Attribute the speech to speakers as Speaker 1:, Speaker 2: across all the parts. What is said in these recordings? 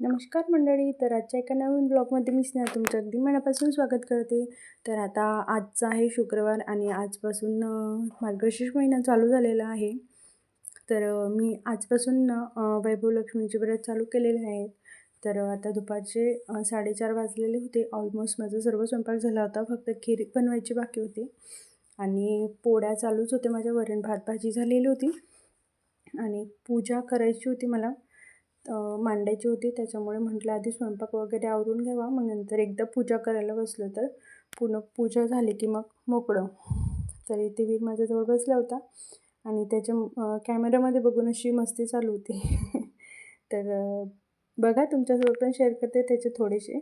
Speaker 1: नमस्कार मंडळी तर आजच्या एका नवीन ब्लॉगमध्ये मी स्नेहा तुमचं अगदी मनापासून स्वागत करते. तर आता आजचा आहे शुक्रवार आणि आजपासून मार्गशीर्ष महिना चालू झालेला आहे. तर मी आजपासून ना वैभव लक्ष्मीचे व्रत चालू केलेले आहेत. तर आता दुपारचे साडेचार वाजलेले होते. ऑलमोस्ट माझा सर्व स्वयंपाक झाला होता. फक्त खीर बनवायची बाकी होती. आणि पोळ्या चालूच होते माझ्या वरण भात भाजी झालेली होती. आणि पूजा करायची होती मला. मांडायची होती. त्याच्यामुळे म्हटलं आधी स्वयंपाक वगैरे आवरून घ्यावा. मग नंतर एकदा पूजा करायला बसलं तर पूर्ण पूजा झाली की मग मोकळं. तर इथे वीर माझ्याजवळ बसला होता आणि त्याच्या कॅमेऱ्यामध्ये बघून अशी मस्ती चालू होती. तर बघा तुमच्यासोबत पण शेअर करते त्याचे थोडेसे.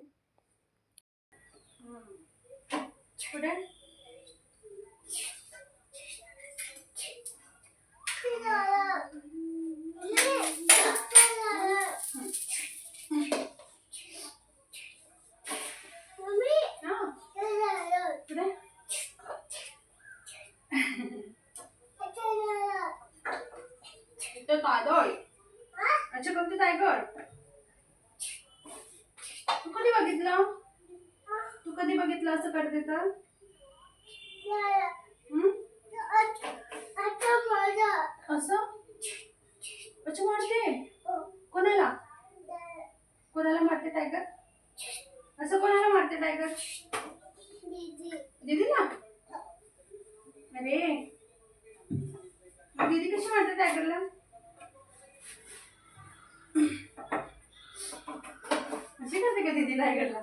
Speaker 2: इथं कादळ. अच्छा कोणते टायगर. तू कधी बघितलं? तू कधी बघितलं असं करते तर? असं? अच्छा मारते. कोणाला? कोणाला मारते टायगर? असं कोणाला मारते टायगर? दीदीला? अरे. दीदी कशी मारते टायगरला? अशी करते का दीदी टायगरला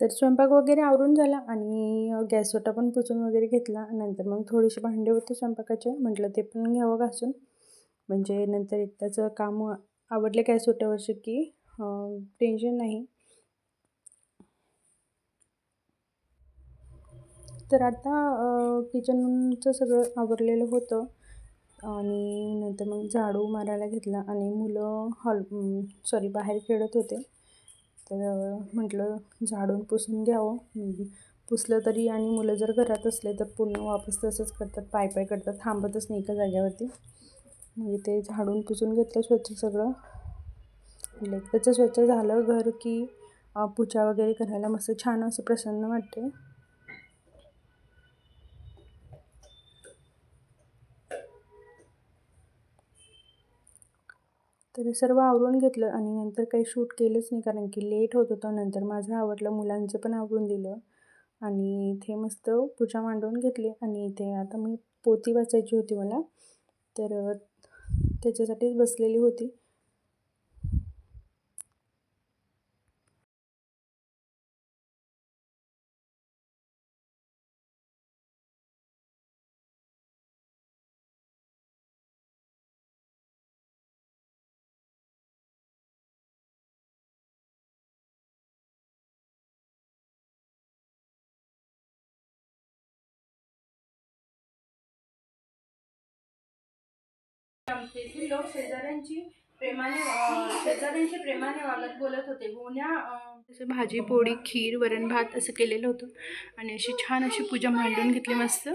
Speaker 1: तर स्वयंपाक वगैरे आवरून झाला आणि गॅसवटा पण पुसून वगैरे घेतला. नंतर मग थोडेसे भांडे होते स्वयंपाकाचे. म्हटलं ते पण घ्यावं घासून. म्हणजे नंतर एकदाचं काम आवडले गॅस की टेन्शन नाही. तर आता किचनचं सगळं आवरलेलं होतं. आणि नंतर मग झाडू मारायला घेतला आणि मुलं हॉल सॉरी बाहेर खेळत होते. तर म्हटलं झाडून पुसून घ्यावं. पुसलं तरी आणि मुलं जर घरात असले तर पुन्हा वापस तसंच करतात. पाय पाय करतात. थांबतच नाही एका जाग्यावरती म्हणजे ते झाडून पुसून घेतलं स्वच्छ सगळं. म्हणजे त्याचं स्वच्छ झालं घर की पूजा वगैरे करायला मस्त छान असं प्रसन्न वाटते तर सर्व आवरून घेतलं आणि नंतर काही शूट केलंच नाही कारण की लेट होत होतं. नंतर माझं आवडलं मुलांचं पण आवरून दिलं आणि इथे मस्त पूजा मांडवून घेतली आणि इथे आता मी पोती वाचायची होती मला. तर त्याच्यासाठीच बसलेली होती.
Speaker 2: तेथील लोक शेजाऱ्यांची प्रेमाने शेजाऱ्यांशी प्रेमाने वागत बोलत होते. गोण्या अं,
Speaker 1: तसं भाजी पोळी खीर वरण भात असं केलेलं होतं. आणि अशी छान अशी पूजा मांडून घेतली मस्त.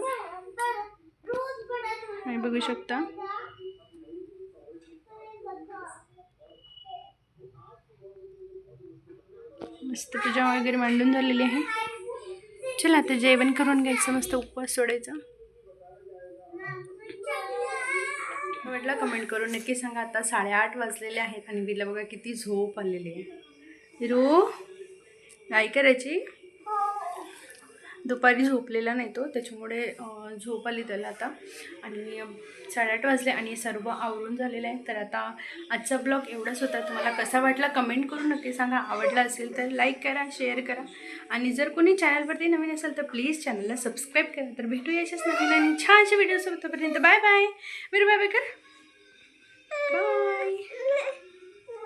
Speaker 1: आणि बघू शकता. मस्त पूजा वगैरे मांडून झालेली आहे. चला आता जेवण करून घ्यायचं मस्त उपवास सोडायचा. म्हटलं कमेंट करून नक्की सांगा. आता साडेआठ वाजलेले आहेत आणि विला बघा किती झोप आलेली आहे. रो काय करायची? दुपारी झोपलेला नाही तो त्याच्यामुळे झोप आली त्याला आता. आणि साडेआठ वाजले आणि सर्व आवरून झालेलं आहे. तर आता आजचा ब्लॉग एवढाच होता. तुम्हाला कसा वाटला कमेंट करू नक्की सांगा. आवडला असेल तर लाईक करा शेअर करा. आणि जर कोणी चॅनलवरती नवीन असेल तर प्लीज चॅनलला सबस्क्राईब करा. तर भेटू याच्याच नवीन आणि छानशा व्हिडिओसोबतपर्यंत bye bye Viru bye. Bye कर बाय.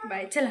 Speaker 1: बाय. चला.